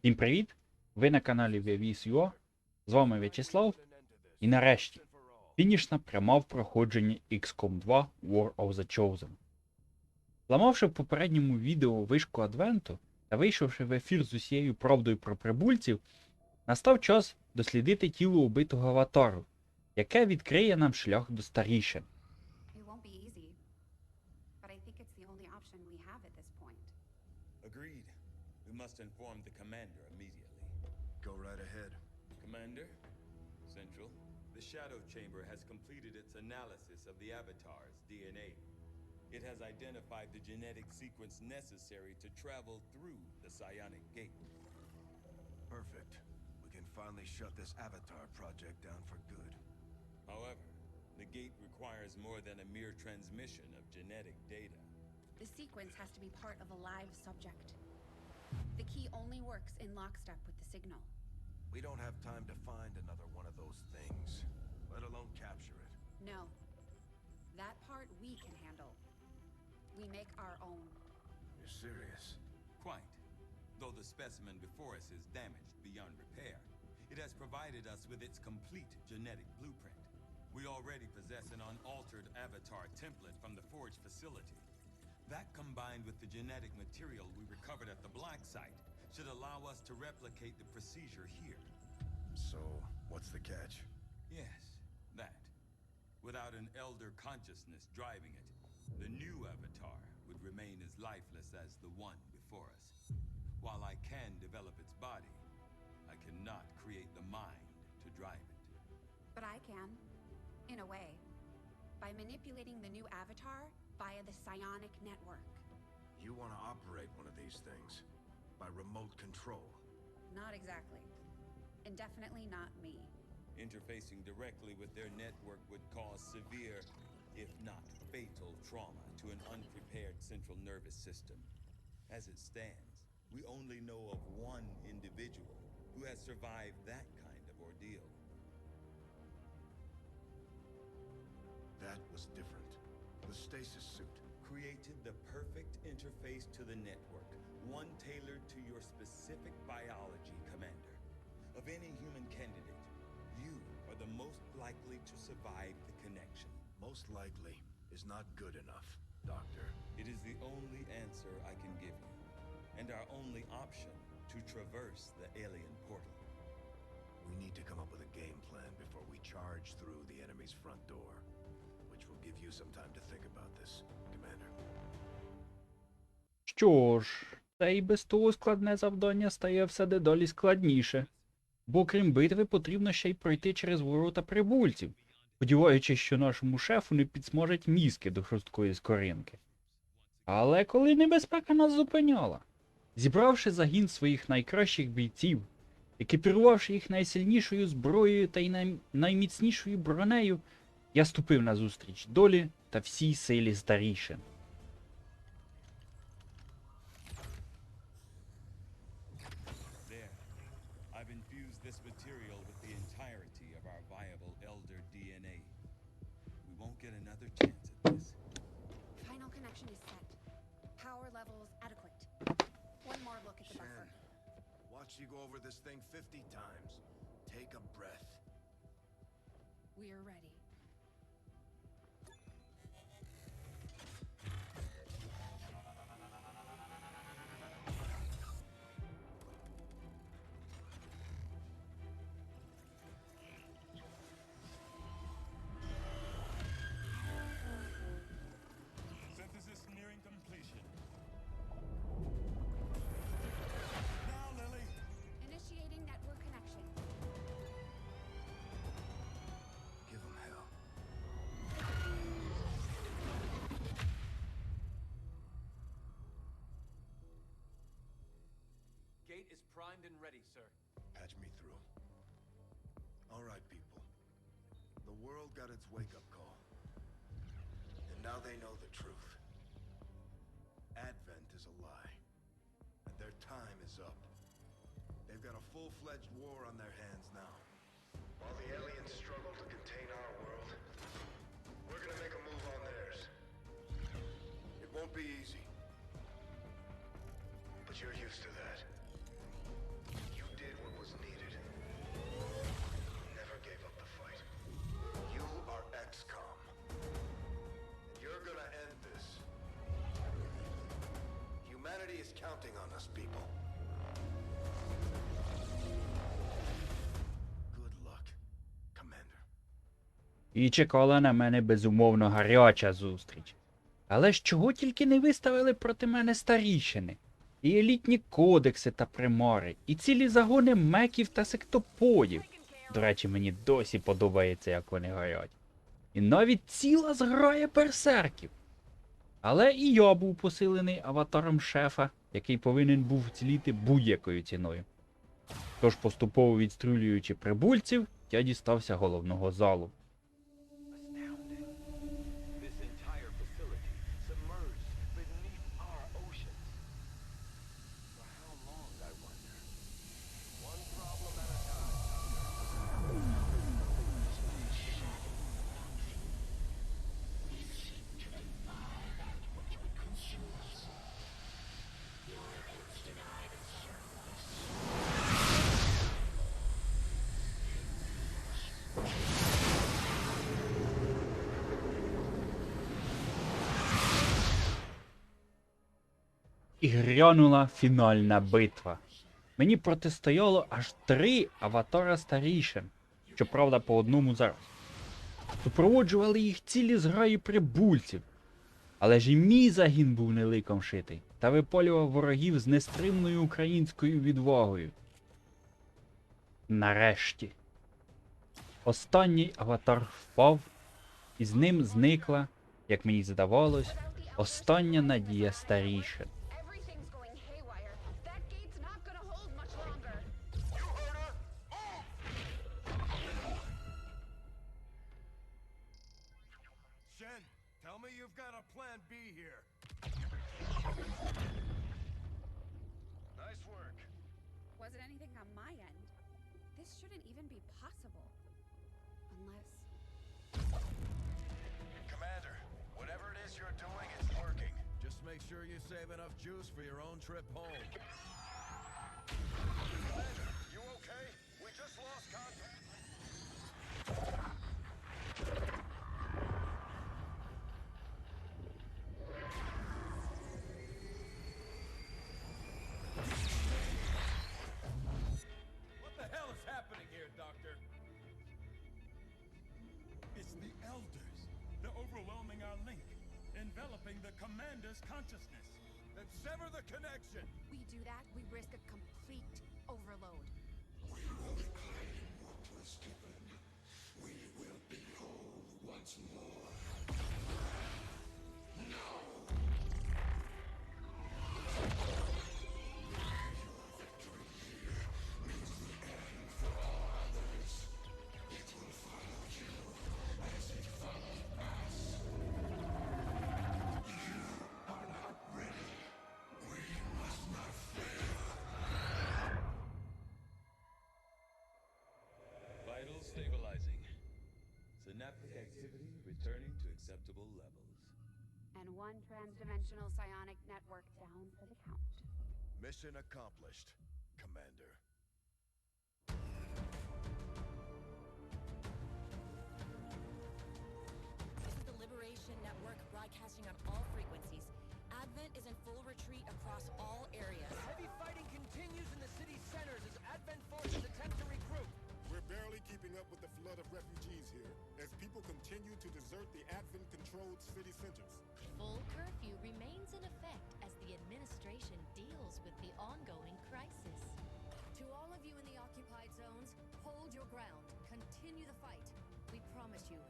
Всім привіт! Ви на каналі Viavis.ua, з вами В'ячеслав. І нарешті фінішна пряма в проходженні XCOM 2 War of the Chosen. Зламавши в попередньому відео вишку Адвенту та вийшовши в ефір з усією правдою про прибульців, настав час дослідити тіло убитого аватару, яке відкриє нам шлях до старішин. Agreed. We must inform the commander immediately. Go right ahead. Commander? Central. The Shadow Chamber has completed its analysis of the Avatar's DNA. It has identified the genetic sequence necessary to travel through the Psionic Gate. Perfect. We can finally shut this Avatar project down for good. However, the gate requires more than a mere transmission of genetic data. The sequence has to be part of a live subject. The key only works in lockstep with the signal. We don't have time to find another one of those things, let alone capture it. No. That part we can handle. We make our own. You're serious? Quite. Though the specimen before us is damaged beyond repair, it has provided us with its complete genetic blueprint. We already possess an unaltered avatar template from the Forge facility. That combined with the genetic material we recovered at the Black Site should allow us to replicate the procedure here. So, what's the catch? Yes, that. Without an elder consciousness driving it, the new avatar would remain as lifeless as the one before us. While I can develop its body, I cannot create the mind to drive it. But I can. In a way. By manipulating the new avatar via the psionic network. You want to operate one of these things by remote control. Not exactly. And definitely not me. Interfacing directly with their network would cause severe, if not fatal, trauma to an unprepared central nervous system. As it stands, we only know of one individual who has survived that kind of ordeal. That was different. The stasis suit. Created the perfect interface to the network, one tailored to your specific biology, Commander. Of any human candidate, you are the most likely to survive the connection. Most likely is not good enough, Doctor. It is the only answer I can give you, and our only option to traverse the alien portal. We need to come up with a game plan before we charge through the enemy's front door. You some time to think about this, Commander. Що ж, це і без того складне завдання стає все дедалі складніше. Бо крім битви, потрібно ще й пройти через ворота прибульців, сподіваючись, що нашому шефу не підсможуть мізки до хрусткої скоринки. Але коли небезпека нас зупиняла, зібравши загін своїх найкращих бійців, екіпірувавши їх найсильнішою зброєю та й най... найміцнішою бронею, я ступив назустріч долі та всій силі старішин. There, I've infused this material with the entirety of our viable elder DNA. We won't get another chance at this. Final connection is set. Power levels adequate. One more look at the buffer. Shen, watch you go over this thing 50 times. Take a breath. We're ready. Primed and ready, sir. Patch me through. All right, people. The world got its wake-up call. And now they know the truth. Advent is a lie. And their time is up. They've got a full-fledged war on their hands now. While the aliens struggle to contain our world, we're gonna make a move on theirs. It won't be easy. But you're used to that. Counting on us, people. І чекала на мене безумовно гаряча зустріч. Але ж чого тільки не виставили проти мене старішини, і елітні кодекси та примари, і цілі загони меків та сектоподів. До речі, мені досі подобається, як вони горять. І навіть ціла зграя берсерків. Але і я був посилений аватаром шефа, який повинен був вціліти будь-якою ціною. Тож, поступово відстрілюючи прибульців, я дістався головного залу. Грянула фінальна битва. Мені протистояло аж три аватара старішин, щоправда, по одному зараз. Супроводжували їх цілі зграї прибульців. Але ж і мій загін був не ликом шитий та виполював ворогів з нестримною українською відвагою. Нарешті. Останній аватар впав, і з ним зникла, як мені здавалось, остання надія старішин. You've got a plan B here. Nice work. Wasn't anything on my end. This shouldn't even be possible. Unless. Commander, whatever it is you're doing, it's working. Just make sure you save enough juice for your own trip home. It's the Elders. They're overwhelming our link, enveloping the Commander's consciousness. Then sever the connection. We do that, we risk a complete overload. Vitals activity returning to acceptable levels. And one transdimensional psionic network down for the count. Mission accomplished, Commander. This is the Liberation Network broadcasting on all frequencies. Advent is in full retreat across all areas. Heavy fighting continues in the city's centers as Advent forces attempt to regroup. We're barely keeping up with the flood of refugees here, as people continue to desert the Advent-controlled city centers. Full curfew remains in effect as the administration deals with the ongoing crisis. To all of you in the occupied zones, hold your ground. Continue the fight. We promise you,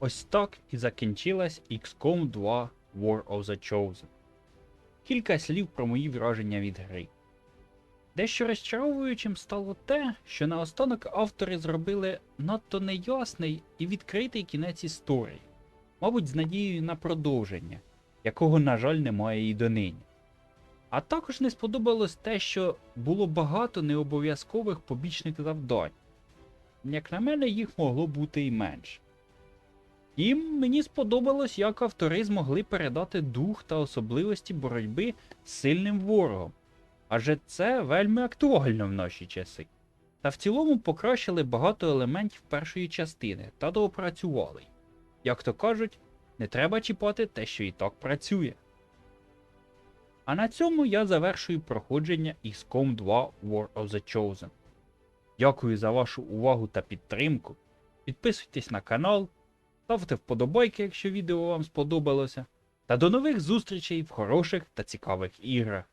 Ось так і закінчилась XCOM 2 War of the Chosen. Кілька слів про мої враження від гри. Дещо розчаровуючим стало те, що наостанок автори зробили надто неясний і відкритий кінець історії, мабуть, з надією на продовження, якого, на жаль, немає і донині. А також не сподобалось те, що було багато необов'язкових побічних завдань. Як на мене, їх могло бути і менше. І мені сподобалось, як автори змогли передати дух та особливості боротьби з сильним ворогом, адже це вельми актуально в наші часи. Та в цілому покращили багато елементів першої частини та доопрацювали. Як то кажуть, не треба чіпати те, що і так працює. А на цьому я завершую проходження XCOM 2 War of the Chosen. Дякую за вашу увагу та підтримку. Підписуйтесь на канал, ставте вподобайки, якщо відео вам сподобалося. Та до нових зустрічей в хороших та цікавих іграх.